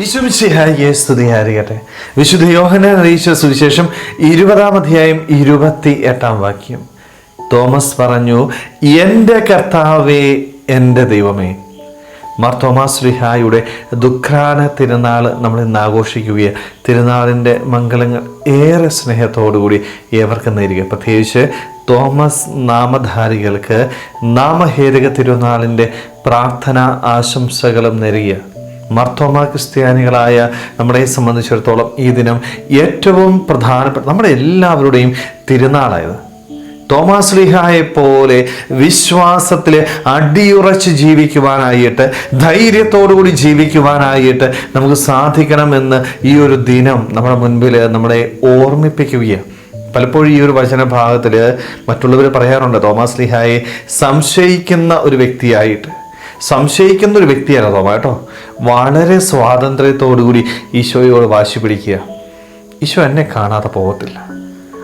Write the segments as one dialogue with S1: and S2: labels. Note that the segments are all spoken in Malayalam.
S1: വിശുമിശിഹായിയെ സ്തുതിയായിരിക്കട്ടെ. വിശുദ്ധ യോഹന അറിയിച്ച സുവിശേഷം ഇരുപതാം അധ്യായം ഇരുപത്തി എട്ടാം വാക്യം. തോമസ് പറഞ്ഞു എന്റെ കർത്താവേ എന്റെ ദൈവമേ. മാർ തോമസ് ലിഹായുടെ ദുഃഖാന തിരുനാൾ നമ്മൾ ഇന്ന് ആഘോഷിക്കുകയാണ്. തിരുനാളിന്റെ മംഗളങ്ങൾ ഏറെ സ്നേഹത്തോടുകൂടി ഏവർക്കും നേരുക പ്രത്യേകിച്ച് തോമസ് നാമധാരികൾക്ക് നാമഹേരക തിരുനാളിന്റെ പ്രാർത്ഥന ആശംസകളും നേരുക മർത്തോമ ക്രിസ്ത്യാനികളായ നമ്മളെ സംബന്ധിച്ചിടത്തോളം ഈ ദിനം ഏറ്റവും പ്രധാനപ്പെട്ട നമ്മുടെ എല്ലാവരുടെയും തിരുനാളായത്. തോമസ് ലിഹായെ പോലെ വിശ്വാസത്തിൽ അടിയുറച്ച് ജീവിക്കുവാനായിട്ട് ധൈര്യത്തോടുകൂടി ജീവിക്കുവാനായിട്ട് നമുക്ക് സാധിക്കണമെന്ന് ഈ ഒരു ദിനം നമ്മുടെ മുൻപിൽ നമ്മളെ ഓർമ്മിപ്പിക്കുകയാണ് പലപ്പോഴും ഈ ഒരു വചന ഭാഗത്തിൽ മറ്റുള്ളവർ പറയാറുണ്ട് തോമസ് ലിഹായെ സംശയിക്കുന്ന ഒരു വ്യക്തിയായിട്ട്. സംശയിക്കുന്ന ഒരു വ്യക്തിയല്ല തോമ കേട്ടോ. വളരെ സ്വാതന്ത്ര്യത്തോടുകൂടി ഈശോയോട് വാശി പിടിക്കുക. ഈശോ എന്നെ കാണാതെ പോകത്തില്ല.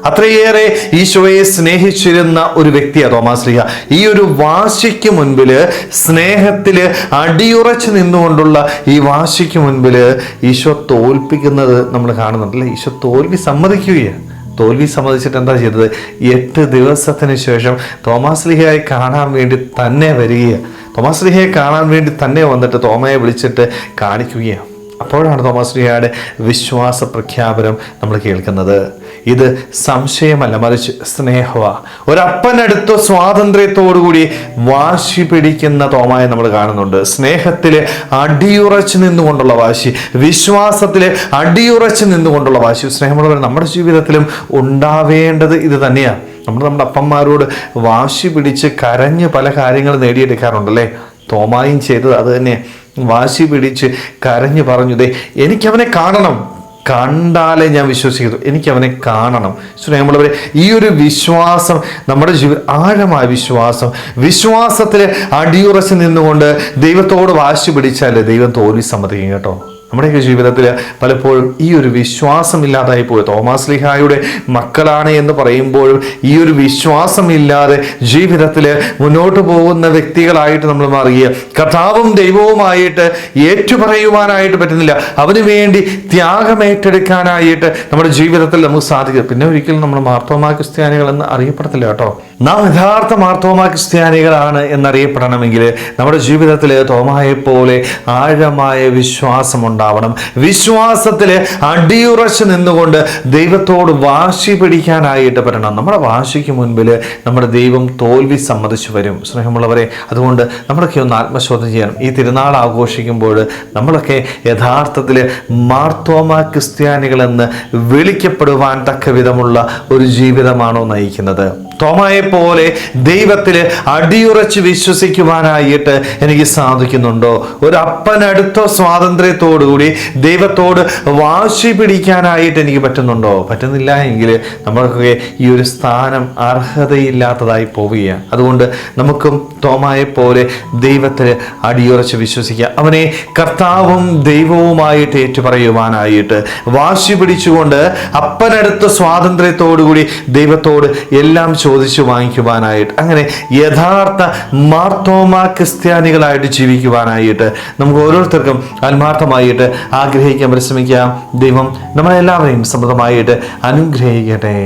S1: അത്രയേറെ ഈശോയെ സ്നേഹിച്ചിരുന്ന ഒരു വ്യക്തിയാണ് തോമാസ് ലിഹ. ഈ ഒരു വാശിക്ക് മുൻപിൽ സ്നേഹത്തിൽ അടിയുറച്ച് നിന്നുകൊണ്ടുള്ള ഈ വാശിക്ക് മുൻപിൽ ഈശോ തോൽപ്പിക്കുന്നത് നമ്മൾ കാണുന്നുണ്ടല്ലേ? ഈശോ തോൽവി സമ്മതിക്കുകയാണ്. തോൽവി സമ്മതിച്ചിട്ട് എന്താ ചെയ്തത്? എട്ട് ദിവസത്തിന് ശേഷം തോമാസ് ലിഹയെ കാണാൻ വേണ്ടി തന്നെ വരികയാണ്. തോമാസ് ലിഹയെ കാണാൻ വേണ്ടി തന്നെ വന്നിട്ട് തോമയെ വിളിച്ചിട്ട് കാണിക്കുകയാണ്. അപ്പോഴാണ് തോമാശ്രീഹയുടെ വിശ്വാസ പ്രഖ്യാപനം നമ്മൾ കേൾക്കുന്നത്. ഇത് സംശയമല്ല മറിച്ച് സ്നേഹമാണ് ഒരപ്പനടുത്ത സ്വാതന്ത്ര്യത്തോടുകൂടി വാശി പിടിക്കുന്ന തോമായെ നമ്മൾ കാണുന്നുണ്ട്. സ്നേഹത്തിൽ അടിയുറച്ച് നിന്നുകൊണ്ടുള്ള വാശി വിശ്വാസത്തിൽ അടിയുറച്ച് നിന്നുകൊണ്ടുള്ള വാശി സ്നേഹമുള്ളവർ നമ്മുടെ ജീവിതത്തിലും ഉണ്ടാവേണ്ടത് ഇത് തന്നെയാണ് നമ്മൾ നമ്മുടെ അപ്പന്മാരോട് വാശി പിടിച്ച് കരഞ്ഞ് പല കാര്യങ്ങൾ നേടിയെടുക്കാറുണ്ടല്ലേ? തോമായും ചെയ്തത് അത് തന്നെ. വാശി പിടിച്ച് കരഞ്ഞു പറഞ്ഞു ദേ എനിക്കവനെ കാണണം. കണ്ടാലേ ഞാൻ വിശ്വസിക്കുന്നു എനിക്ക് അവനെ കാണണം. സ്നേഹമുള്ളവരെ ഈ ഒരു വിശ്വാസം നമ്മുടെ ജീവിത ആഴമായ വിശ്വാസം വിശ്വാസത്തിൽ അടിയുറച്ച് നിന്നുകൊണ്ട് ദൈവത്തോട് വാശി പിടിച്ചാൽ ദൈവം തോൽവി സമ്മതിക്കും കേട്ടോ. നമ്മുടെയൊക്കെ ജീവിതത്തിൽ പലപ്പോഴും ഈ ഒരു വിശ്വാസം ഇല്ലാതായി പോയി. തോമാസ് ലിഹായുടെ മക്കളാണ് എന്ന് പറയുമ്പോഴും ഈ ഒരു വിശ്വാസമില്ലാതെ ജീവിതത്തിൽ മുന്നോട്ട് പോകുന്ന വ്യക്തികളായിട്ട് നമ്മൾ മാറുക കർത്താവും ദൈവവുമായിട്ട് ഏറ്റുപറയുവാനായിട്ട് പറ്റുന്നില്ല. അവന് വേണ്ടി ത്യാഗം ഏറ്റെടുക്കാനായിട്ട് നമ്മുടെ ജീവിതത്തിൽ നമുക്ക് സാധിക്കും പിന്നെ ഒരിക്കലും നമ്മൾ മാർത്തോമാ ക്രിസ്ത്യാനികൾ എന്ന് അറിയപ്പെടത്തില്ല കേട്ടോ. നാം യഥാർത്ഥ മാർത്തോമാ ക്രിസ്ത്യാനികളാണ് എന്നറിയപ്പെടണമെങ്കിൽ നമ്മുടെ ജീവിതത്തിൽ തോമായെ പോലെ ആഴമായ വിശ്വാസം ഉണ്ടാവണം വിശ്വാസത്തിൽ അടിയുറച്ച് നിന്നുകൊണ്ട് ദൈവത്തോട് വാശി പിടിക്കാനായിട്ട് വരണം. നമ്മുടെ വാശിക്ക് മുൻപിൽ നമ്മുടെ ദൈവം തോൽവി സമ്മതിച്ചു വരും. സ്നേഹമുള്ളവരെ അതുകൊണ്ട് നമ്മളൊക്കെ ഒന്ന് ആത്മശോധന ചെയ്യണം. ഈ തിരുനാൾ ആഘോഷിക്കുമ്പോൾ നമ്മളൊക്കെ യഥാർത്ഥത്തിൽ മാർത്തോമ ക്രിസ്ത്യാനികളെന്ന് വിളിക്കപ്പെടുവാൻ തക്ക വിധമുള്ള ഒരു ജീവിതമാണോ നയിക്കുന്നത്? തോമയെ പോലെ ദൈവത്തിൽ അടിയുറച്ച് വിശ്വസിക്കുവാനായിട്ട് എനിക്ക് സാധിക്കുന്നുണ്ടോ? ഒരു അപ്പനടുത്ത സ്വാതന്ത്ര്യത്തോടുകൂടി ദൈവത്തോട് വാശി പിടിക്കാനായിട്ട് എനിക്ക് പറ്റുന്നുണ്ടോ? പറ്റുന്നില്ല എങ്കിൽ നമ്മൾക്കൊക്കെ ഈ ഒരു സ്ഥാനം അർഹതയില്ലാത്തതായി പോവുകയാണ് അതുകൊണ്ട് നമുക്കും തോമായെ പോലെ ദൈവത്തിൽ അടിയുറച്ച് വിശ്വസിക്കുക അവനെ കർത്താവും ദൈവവുമായിട്ട് ഏറ്റുപറയുവാനായിട്ട് വാശി പിടിച്ചുകൊണ്ട് അപ്പനടുത്ത സ്വാതന്ത്ര്യത്തോടുകൂടി ദൈവത്തോട് എല്ലാം ചോദിച്ചു വാങ്ങിക്കുവാനായിട്ട്. അങ്ങനെ യഥാർത്ഥ മാർത്തോമ ക്രിസ്ത്യാനികളായിട്ട് ജീവിക്കുവാനായിട്ട് നമുക്ക് ഓരോരുത്തർക്കും ആത്മാർത്ഥമായിട്ട് ആഗ്രഹിക്കാൻ പരിശ്രമിക്കാം. ദൈവം നമ്മളെല്ലാവരെയും സമൃദ്ധമായിട്ട് അനുഗ്രഹിക്കട്ടെ.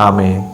S1: ആമേൻ.